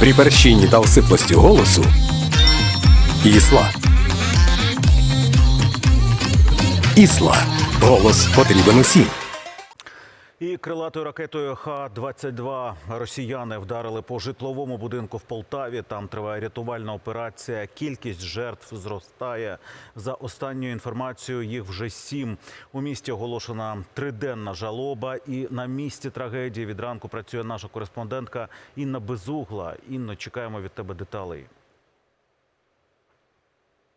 При перщині та осиплості голосу Ісла. Ісла. Голос потрібен усім. І крилатою ракетою Х-22 росіяни вдарили по житловому будинку в Полтаві. Там триває рятувальна операція. Кількість жертв зростає. За останньою інформацією, їх вже сім. У місті оголошена триденна жалоба. І на місці трагедії від ранку працює наша кореспондентка Інна Безугла. Інно, чекаємо від тебе деталей.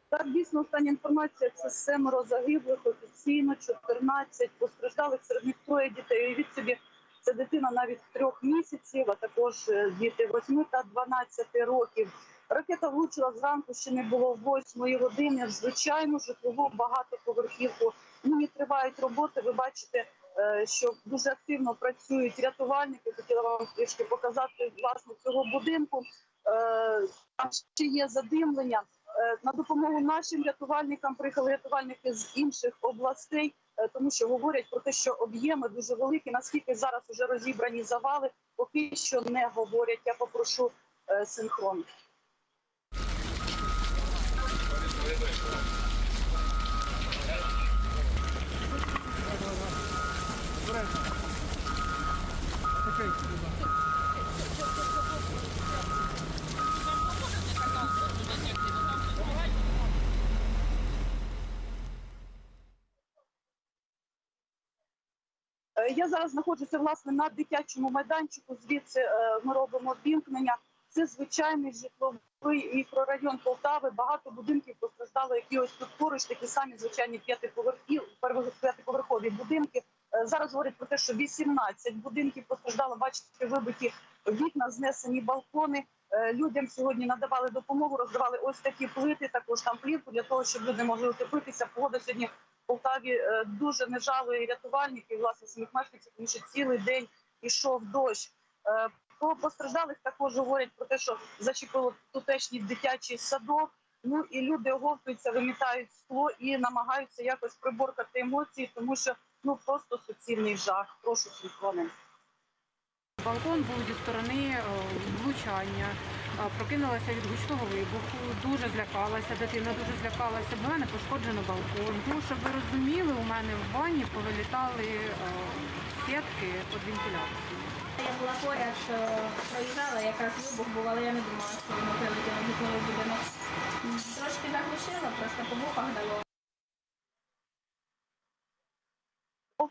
Так, дійсно, остання інформація це семеро загиблих, офіційно 14 постраждалих, серед них троє дітей. Уявіть собі, це дитина навіть трьох місяців, а також е, діти 8 та 12 років. Ракета влучила зранку, ще не було 8 години. в Звичайну житлову багатоповерхівку. Ну і тривають роботи. Ви бачите, е, що дуже активно працюють рятувальники. Хотіла вам трішки показати власне цього будинку. Е, Там ще є задимлення. Е, На допомогу нашим рятувальникам приїхали рятувальники з інших областей, е, тому що говорять про те, що об'єми дуже великі. Наскільки зараз вже розібрані завали, поки що не говорять. Я попрошу е, синхрон. Е, Я зараз знаходжуся власне на дитячому майданчику. Звідси е, ми робимо вімкнення. Це звичайний житловий мікрорайон Полтави. Багато будинків постраждало, які ось тут поруч такі самі звичайні п'ятиповерхів, п'ятиповерхові будинки. Е, Зараз говорять про те, що 18 будинків постраждало. Бачите, вибиті вікна, знесені балкони. Е, Людям сьогодні надавали допомогу, роздавали ось такі плити, також там плівку для того, щоб люди могли утеплитися. Погода сьогодні Полтаві е, дуже не жалує рятувальників, власне самих мешканців, тому що цілий день ішов дощ. По постраждалих також говорять про те, що зачепило тутешній дитячий садок. Ну і люди оговтуються, вимітають скло і намагаються якось приборкати емоції, тому що ну просто суцільний жах. Прошу синхрони. Балкон був зі сторони влучання. Прокинулася від гучного вибуху, дуже злякалася, дитина дуже злякалася. В мене пошкоджено балкон. Ну, щоб ви розуміли, у мене в ванні повилітали сітки під вентиляцією. Я була поряд, що проїжджала, якраз вибух був, але я не думала, що воно прилетіло в будинок. Трошки заглушило, просто по вухах дало.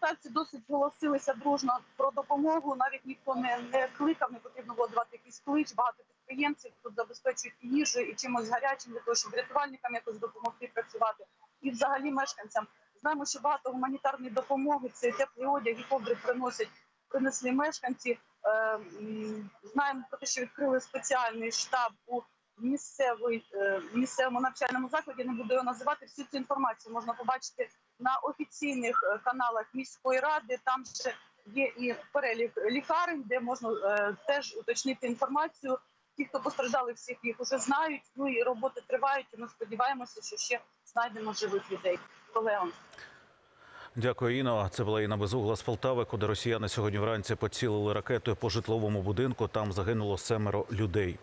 Полтавці досить зголосилися дружно про допомогу. Навіть ніхто не, не кликав, не потрібно було давати якийсь клич. Багато підприємців тут забезпечують і їжею і чимось гарячим для того, щоб рятувальникам якось допомогти працювати. І взагалі мешканцям знаємо, що багато гуманітарної допомоги це теплий одяг і ковдри приносять принесли мешканці. Е, знаємо про те, що відкрили спеціальний штаб у місцевий е, місцевому навчальному закладі. Не буду його називати. Всю цю інформацію можна побачити на офіційних е, каналах міської ради. Там ще є і перелік лікарень, де можна е, теж уточнити інформацію. Ті, хто постраждали, всіх їх вже знають. Ну і роботи тривають. І ми сподіваємося, що ще знайдемо живих людей. Колега. Дякую, Іно. Це була Інна Безугла з Полтави, куди росіяни сьогодні вранці поцілили ракетою по житловому будинку. Там загинуло семеро людей.